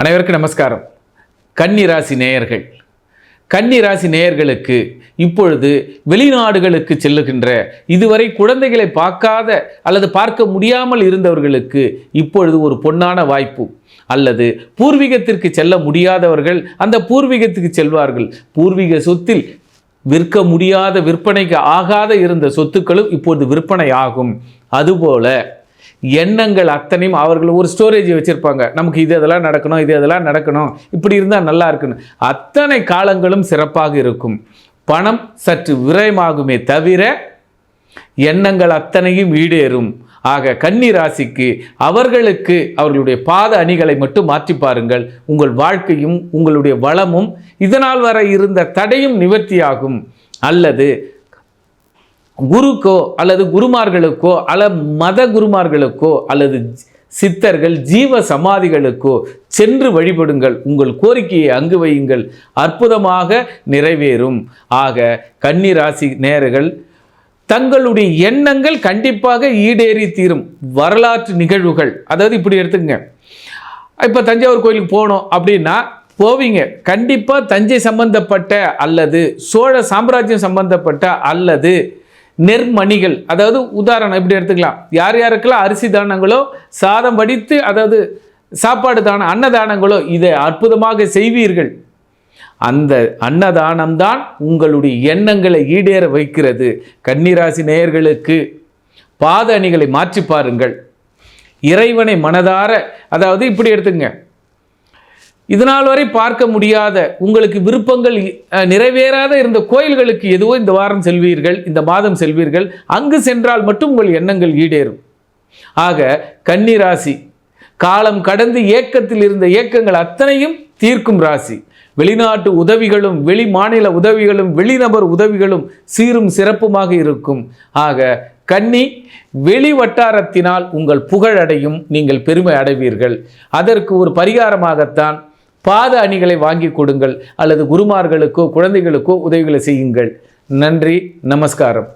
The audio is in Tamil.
அனைவருக்கும் நமஸ்காரம். கன்னி ராசி நேயர்கள். கன்னி ராசி நேயர்களுக்கு இப்பொழுது வெளிநாடுகளுக்கு செல்லுகின்ற இதுவரை குழந்தைகளை பார்க்காத அல்லது பார்க்க முடியாமல் இருந்தவர்களுக்கு இப்பொழுது ஒரு பொன்னான வாய்ப்பு. அல்லது பூர்வீகத்திற்கு செல்ல முடியாதவர்கள் அந்த பூர்வீகத்துக்கு செல்வார்கள். பூர்வீக சொத்தில் விற்க முடியாத விற்பனைக்கு ஆகாத இருந்த சொத்துக்களும் இப்பொழுது விற்பனை ஆகும். அதுபோல எண்ணங்கள் அத்தனையும் அவர்கள் ஒரு ஸ்டோரேஜ் வச்சுருப்பாங்க. நமக்கு இது இதெல்லாம் நடக்கணும் இது இதெல்லாம் நடக்கணும். இப்படி இருந்தால் நல்லா இருக்குன்னு. அத்தனை காலங்களும் சிறப்பாக இருக்கும். பணம் சற்று விரயமாகுமே தவிர எண்ணங்கள் அத்தனையும் ஈடேறும். ஆக கன்னி ராசிக்கு அவர்களுக்கு அவர்களுடைய பாத அணிகளை மட்டும் மாற்றி பாருங்கள். உங்கள் வாழ்க்கையும் உங்களுடைய வளமும் இதனால் வர இருந்த தடையும் நிவர்த்தியாகும். அல்லது குருக்கோ அல்லது குருமார்களுக்கோ அல்ல மத குருமார்களுக்கோ அல்லது சித்தர்கள் ஜீவ சமாதிகளுக்கோ சென்று வழிபடுங்கள். உங்கள் கோரிக்கையை அங்கு வையுங்கள். அற்புதமாக நிறைவேறும். ஆக கன்னிராசி நேர்கள் தங்களுடைய எண்ணங்கள் கண்டிப்பாக ஈடேறி தீரும். வரலாற்று நிகழ்வுகள். அதாவது இப்படி எடுத்துக்கங்க. இப்போ தஞ்சாவூர் கோயிலுக்கு போகணும் அப்படின்னா போவீங்க. கண்டிப்பாக தஞ்சை சம்பந்தப்பட்ட அல்லது சோழ சாம்ராஜ்யம் சம்பந்தப்பட்ட அல்லது நெற்மணிகள் அதாவது உதாரணம் இப்படி எடுத்துக்கலாம்? யார் யாருக்கெல்லாம் அரிசி தானங்களோ சாதம் வடித்து அதாவது சாப்பாடு தானம் அன்னதானங்களோ இதை அற்புதமாக செய்வீர்கள். அந்த அன்னதானம்தான் உங்களுடைய எண்ணங்களை ஈடேற வைக்கிறது. கன்னிராசி நேயர்களுக்கு பாத அணிகளை மாற்றி பாருங்கள். இறைவனை மனதார அதாவது இப்படி எடுத்துங்க இதனால் வரை பார்க்க முடியாத உங்களுக்கு விருப்பங்கள் நிறைவேறாத இருந்த கோயில்களுக்கு எதுவோ இந்த வாரம் செல்வீர்கள் இந்த மாதம் செல்வீர்கள். அங்கு சென்றால் மட்டும் உங்கள் எண்ணங்கள் ஈடேறும். ஆக கன்னி ராசி காலம் கடந்து ஏக்கத்தில் இருந்த ஏக்கங்கள் அத்தனையும் தீர்க்கும் ராசி. வெளிநாட்டு உதவிகளும் வெளி மாநில உதவிகளும் வெளிநபர் உதவிகளும் சீரும் சிறப்புமாக இருக்கும். ஆக கன்னி வெளி வட்டாரத்தினால் உங்கள் புகழடையும் நீங்கள் பெருமை அடைவீர்கள். அதற்கு ஒரு பரிகாரமாகத்தான் பாத அணிகளை வாங்கி கொடுங்கள் அல்லது குருமார்களுக்கோ குழந்தைகளுக்கோ உதவிகளை செய்யுங்கள். நன்றி நமஸ்காரம்.